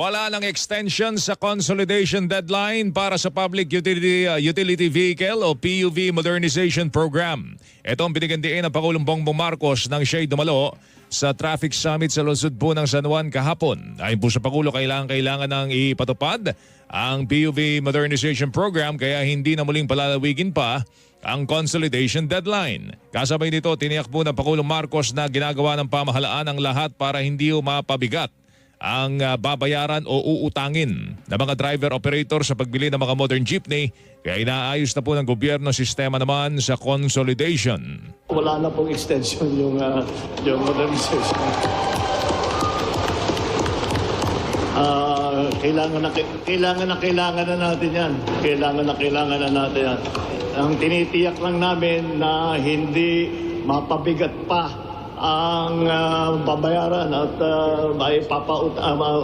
Wala ng extension sa consolidation deadline para sa Public Utility, uh, Utility Vehicle o PUV Modernization Program. Ito ang binigandiin ng Pangulong Bongbong Marcos nang siya'y dumalo sa Traffic Summit sa lungsod po ng San Juan kahapon. Ayon po sa Pangulo, kailangan kailangan ng ipatupad ang PUV Modernization Program kaya hindi na muling palalawigin pa ang consolidation deadline. Kasabay nito, tiniyak po ng Pangulong Marcos na ginagawa ng pamahalaan ang lahat para hindi mapabigat ang ah, babayaran o uutangin ng mga driver-operator sa pagbili ng mga modern jeepney kaya inaayos na po ng gobyerno sistema naman sa consolidation. Wala na pong extension yung, ah, yung modernization. Ah, kailangan na kailangan na kailangan na natin 'yan. Kailangan na kailangan na natin 'yan. Ang tinitiyak lang namin na hindi mapabigat pa ang ah, babayaran at uh, may papaut ah, ma-